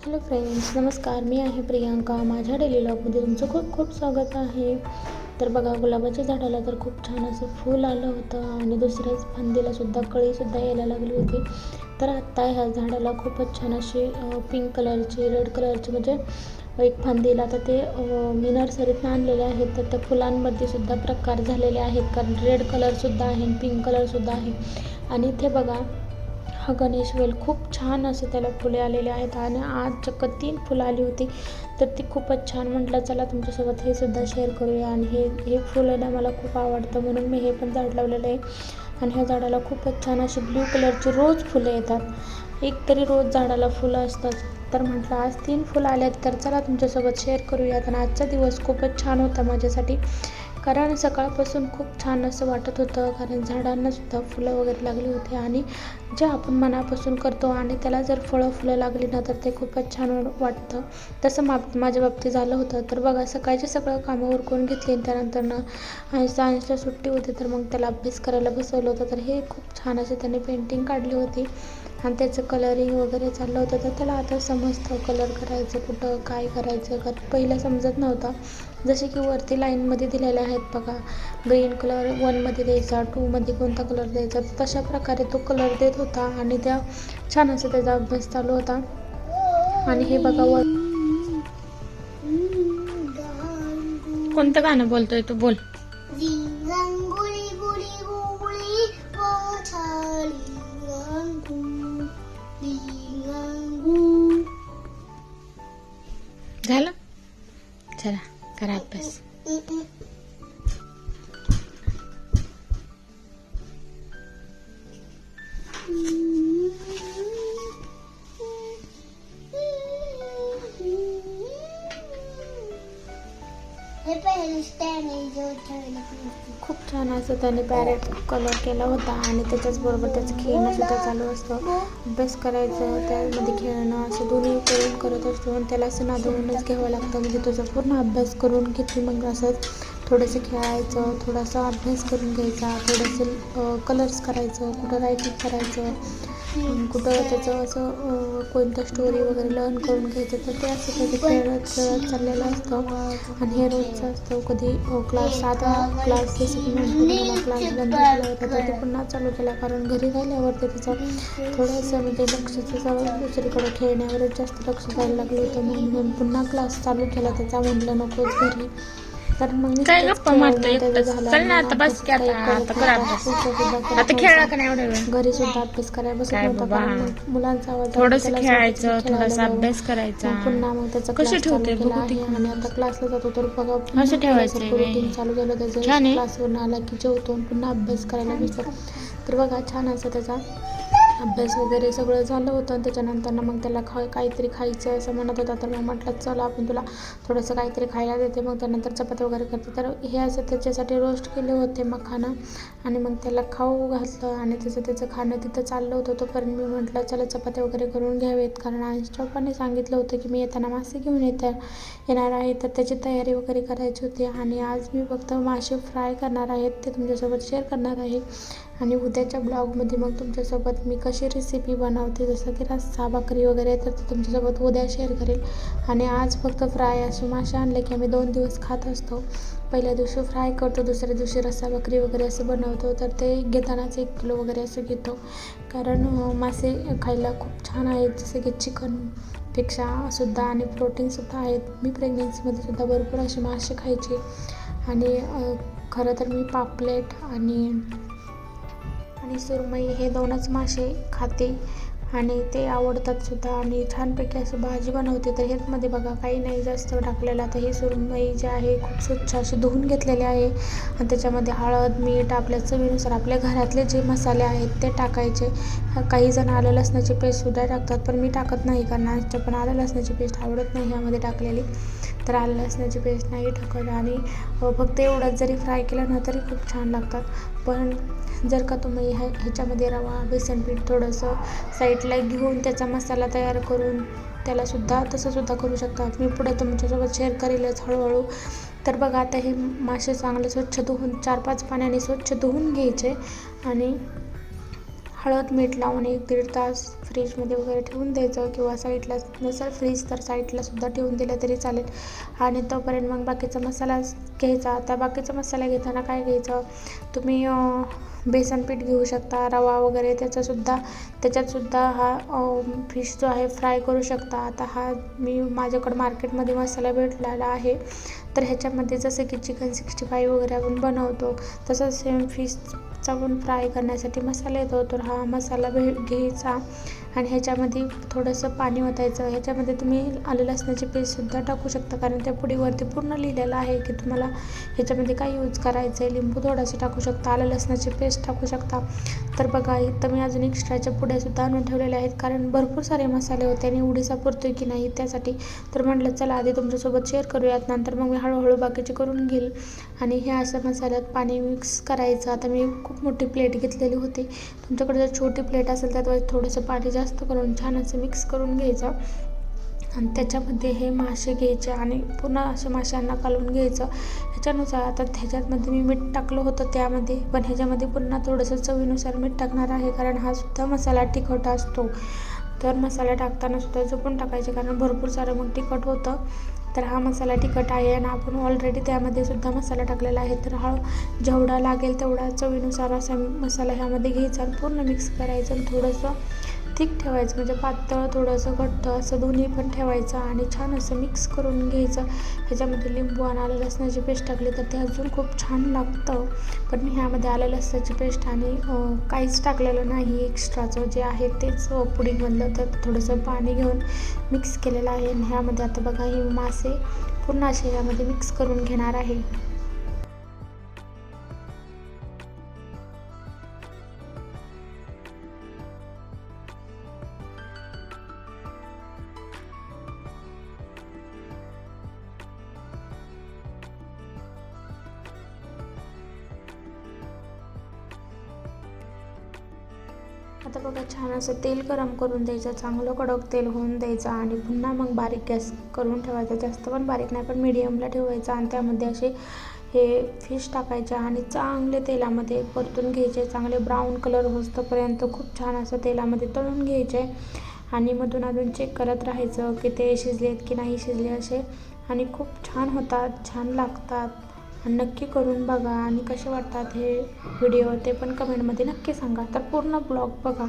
Hello friends नमस्कार. मी आहे प्रियांका. माझ्या डेली लॉगमध्ये तुमचं खूप खूप स्वागत आहे. तर बघा गुलाबाच्या झाडाला तर खूप छान असं फूल आलं होतं आणि दुसऱ्याच फांदीला सुद्धा कळीसुद्धा यायला लागली होती. तर आत्ता ह्या झाडाला खूपच छान अशी पिंक कलरची रेड कलरची म्हणजे एक फांदीला तर ते मी नर्सरीतनं आणलेले आहेत. तर त्या फुलांमध्ये सुद्धा प्रकार झालेले आहेत. कारण रेड कलरसुद्धा आहे पिंक कलरसुद्धा आहे. आणि इथे बघा हा गणेश वेल खूप छान असे त्याला फुले आलेले आहेत आणि आज चक्क तीन फुलं आली होती. तर ती खूपच छान म्हटलं चला तुमच्यासोबत हे सुद्धा शेअर करूया आणि हे हे फुलं ना मला खूप आवडतं म्हणून मी हे पण झाड लावलेलं आहे. आणि ह्या झाडाला खूपच छान अशी ब्ल्यू कलरची रोज फुलं येतात. एक तरी रोज झाडाला फुलं असतात. तर म्हटलं आज तीन फुलं आल्यात तर चला तुमच्यासोबत शेअर करूयात. आणि आजचा दिवस खूपच छान होता माझ्यासाठी. कारण सकाळपासून खूप छान असं वाटत होतं कारण झाडांना सुद्धा फुलं वगैरे लागली होती आणि जे आपण मनापासून करतो आणि त्याला जर फळं फुलं लागली ना तर ते खूपच छान वाटतं. तसं मा माझ्या बाबतीत झालं होतं. तर बघा सकाळचे सगळं कामं उरकून घेतली त्यानंतर ना आणि सायन्सला सुट्टी होती तर मग त्याला अभ्यास करायला बसवलं होतं. तर हे खूप छान असे त्याने पेंटिंग काढली होती. आणि त्याचं कलरिंग वगैरे चाललं होतं तर त्याला आता समजतं कलर करायचं कुठं काय करायचं. कारण पहिलं समजत नव्हता. जसे की वरती लाईनमध्ये दिलेले आहेत बघा ग्रीन कलर वनमध्ये द्यायचा टूमध्ये कोणता कलर द्यायचा तर तशा प्रकारे तो कलर देत होता आणि त्या छान असं त्याचा अभ्यास चालू होता. आणि हे बघा वर कोणतं गाणं बोलतोय तू? बोल. खूप छान असं त्याने पॅरेट कलर केला होता आणि त्याच्याचबरोबर त्याचं खेळणं सुद्धा चालू असतं. अभ्यास करायचं त्यामध्ये खेळणं असं दोन्ही करून करत असतो आणि त्याला असं नादवूनच घ्यावं लागतं. म्हणजे तुझा पूर्ण अभ्यास करून घेतली मग असं थोडंसं खेळायचं थोडासा अभ्यास करून घ्यायचा थोडंसं कलर्स करायचं कुठं रायटिंग करायचं कुठं त्याचं असं कोणत्या स्टोरी वगैरे लर्न करून घ्यायचं तर ते असं कधी खेळत खेळत चाललेलं असतं. आणि हे रोजचं असतं. कधी क्लास साधा क्लास जसं की म्हणतो मला क्लास बंद केला होता तर ते पुन्हा चालू केला. कारण घरी राहिल्यावरती त्याचं थोडंसं म्हणजे लक्षाचं सगळं दुसरीकडे खेळण्यावरच जास्त लक्ष द्यायला लागलं होतं. म्हणून पुन्हा क्लास चालू केला. त्याचा म्हटलं नकोच घरी. तर मग काय गप्पा मारतो एकटंच? चल ना आता बस की आता. आता कर. अभ्यास. आता. खेळला का नाही एवढा वेळ घरी सुद्धा अभ्यास करायला बसत काय नव्हता बाबा. कारण मग मुलांचा आवाज थोडस त्याला खेळायचं सोबत थोडासा. अभ्यास करायचा मग पुन्हा मग त्याचा चालू ठेवते केला बघू आहे आणि आता क्लासला जातो तर बघा असं ठेवायचं आहे रुटीन? चालू झालं त्याचं छान आहे. क्लासवरून आला की जेवतो आणि पुन्हा अभ्यास करायला बसतो तर बघा छान असं त्याचा अभ्यास वगैरे सगळं झालं होतं आणि त्याच्यानंतर मग त्याला खा काहीतरी खायचं असं म्हणत होता. तर मग म्हटलं चला आपण तुला थोडंसं काहीतरी खायला देते. मग त्यानंतर चपाती वगैरे करते. तर हे असं त्याच्यासाठी रोस्ट केले होते मग खाणं आणि मग त्याला खाऊ घातलं आणि त्याचं त्याचं खाणं तिथं चाललं होतं तोपर्यंत मी म्हटलं चला चपात्या वगैरे करून घ्यावेत. कारण आईच्या पप्पाने सांगितलं होतं की मी येताना मासे घेऊन येते. येणार आहे तर त्याची तयारी वगैरे करायची होती. आणि आज मी फक्त मासे फ्राय करणार आहेत ते तुमच्यासोबत शेअर करणार आहे. आणि उद्याच्या ब्लॉगमध्ये मग तुमच्यासोबत मी कशी रेसिपी बनवते. जसं की रस्सा भाकरी वगैरे तर ते तुमच्यासोबत उद्या शेअर करेल. आणि आज फक्त फ्राय असे मासे आणले की आम्ही दोन दिवस खात असतो. पहिल्या दिवशी फ्राय करतो दुसऱ्या दिवशी रस्सा भाकरी वगैरे असं बनवतो. तर ते घेतानाच एक किलो वगैरे असं घेतो. कारण मासे खायला खूप छान आहेत. जसं की चिकनपेक्षा सुद्धा आणि प्रोटीनसुद्धा आहेत. मी प्रेग्नेन्सीमध्ये सुद्धा भरपूर असे मासे खायचे. आणि खरं तर मी पापलेट आणि आणि सुरमई हे दोनच मासे खाते आणि ते आवडतात सुद्धा. आणि छानपैकी असं भाजी बनवते. तर हेचमध्ये बघा काही नाही जास्त टाकलेलं. आता ही सुरमई जे आहे खूप स्वच्छ अशी धुवून घेतलेले आहे. आणि त्याच्यामध्ये हळद मीठ आपल्या चवीनुसार आपल्या घरातले जे मसाले आहेत ते टाकायचे. काही जण आलं लसणाची पेस्टसुद्धा टाकतात पण मी टाकत नाही कारण आजच्या पण आलं लसणाची पेस्ट आवडत नाही ह्यामध्ये टाकलेली. तर आलं लसणाची पेस्ट नाही टाकत आणि फक्त एवढंच जरी फ्राय केलं ना तरी खूप छान लागतात. पण जर का तुम्ही ह्या ह्याच्यामध्ये रवा बेसन पीठ थोडंसं साईडला घेऊन त्याचा मसाला तयार करून त्यालासुद्धा तसंसुद्धा करू शकता. मी पुढे तुमच्यासोबत शेअर करेलच हळूहळू. तर बघा आता हे मासे चांगले स्वच्छ धुवून चार पाच पाण्याने स्वच्छ धुवून घ्यायचे आणि हळद मीठ लावून एक दीड तास फ्रीजमध्ये वगैरे ठेवून द्यायचं किंवा साईडला नसेल फ्रीज तर साईडला सुद्धा ठेवून दिलं तरी चालेल. आणि तोपर्यंत मग बाकीचा मसाला घ्यायचा. त्या बाकीचा मसाला घेताना काय घ्यायचं? तुम्ही बेसन पीठ घेऊ शकता रवा वगैरे त्याचासुद्धा त्याच्यातसुद्धा हा फिश जो आहे फ्राय करू शकता. आता हा मी माझ्याकडं मार्केटमध्ये मसाला भेटलेला आहे. तर ह्याच्यामध्ये जसं की चिकन सिक्स्टी फाईव्ह वगैरे आपण बनवतो तसंच सेम फिशचा पण फ्राय करण्यासाठी मसाला येतो. तर हा मसाला भे घ्यायचा. आणि ह्याच्यामध्ये थोडंसं पाणी ओतायचं. ह्याच्यामध्ये तुम्ही आलं लसणाची पेस्टसुद्धा टाकू शकता कारण त्या पुडीवरती पूर्ण लिहिलेलं आहे की तुम्हाला ह्याच्यामध्ये काय यूज करायचं आहे लिंबू थोडंसं टाकू शकता आलं लसणाची पेस्ट टाकू शकता. तर बघा इथं मी अजून एक्स्ट्राच्या पुड्यासुद्धा आणून ठेवलेल्या आहेत कारण भरपूर सारे मसाले होते आणि उडीसा पुरतो की नाही त्यासाठी. तर म्हटलं चला आधी तुमच्यासोबत शेअर करूयात नंतर मग मी हळूहळू बाकीचे करून घेईल. आणि हे असं मसाल्यात पाणी मिक्स करायचं. आता मी खूप मोठी प्लेट घेतलेली होती. तुमच्याकडे जर छोटी प्लेट असेल त्यात थोडंसं पाणी जास्त करून छान असं मिक्स करून घ्यायचं. आणि त्याच्यामध्ये हे मासे घ्यायचे आणि पुन्हा असे माशांना कालवून घ्यायचं. ह्याच्यानुसार आता ह्याच्यामध्ये मी मीठ टाकलं होतं त्यामध्ये. पण ह्याच्यामध्ये पुन्हा थोडंसं चवीनुसार मीठ टाकणार आहे कारण हा सुद्धा मसाला तिखट असतो. तर मसाला टाकताना सुद्धा जपून टाकायचे कारण भरपूर सारं मग तिखट होतं. तर हा मसाला तिखट आहे आणि आपण ऑलरेडी त्यामध्ये सुद्धा मसाला टाकलेला आहे. तर हा जेवढा लागेल तेवढा चवीनुसार असा मसाला ह्यामध्ये घ्यायचा आणि पूर्ण मिक्स करायचं आणि थोडंसं थिक ठेवायचं म्हणजे पातळ थोडंसं घट्ट असं दोन्ही पण ठेवायचं आणि छान असं मिक्स करून घ्यायचं. ह्याच्यामध्ये लिंबू आणि आलं लसणाची पेस्ट टाकली तर ते अजून खूप छान लागतं. पण मी ह्यामध्ये आलं लसणाची पेस्ट आणि काहीच टाकलेलं नाही एक्स्ट्राचं जे आहे तेच पुडिंगमधलं तर थोडंसं पाणी घेऊन मिक्स केलेलं आहे. आणि ह्यामध्ये आता बघा हे मासे पूर्ण असे यामध्ये मिक्स करून घेणार आहे. आता बघा छान असं तेल गरम करून द्यायचं चांगलं कडक तेल होऊन द्यायचं आणि पुन्हा मग बारीक गॅस करून ठेवायचा. जास्त पण बारीक नाही पण मिडियमला ठेवायचा आणि त्यामध्ये असे हे फिश टाकायचे आणि चांगले तेलामध्ये परतून घ्यायचे. चांगले ब्राऊन कलर होस्तपर्यंत खूप छान असं तेलामध्ये तळून घ्यायचे आणि मधून अजून चेक करत राहायचं की ते शिजलेत की नाही शिजले असे. आणि खूप छान होतात छान लागतात. नक्की करून बघा आणि कसे वाटतात हे व्हिडिओ ते पण कमेंटमध्ये नक्की सांगा. तर पूर्ण ब्लॉग बघा.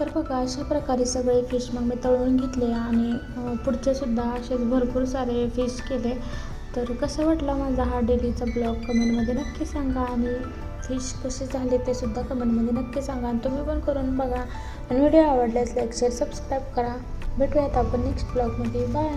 तर बघा अशा प्रकारे सगळे फिश मग मी तळून घेतले आणि पुढचेसुद्धा पुढचे सुद्धा असेच भरपूर सारे फिश केले. तर कसं वाटला माझा हा डेलीचा ब्लॉग? कमेंटमध्ये नक्की सांगा आणि फिश कसे झाले ते सुद्धा कमेंटमध्ये नक्की सांगा आणि तुम्ही पण करून बघा. आणि व्हिडिओ आवडल्यास लाईक शेअर सबस्क्राईब करा. भेटूयात आपण नेक्स्ट ब्लॉगमध्ये बाय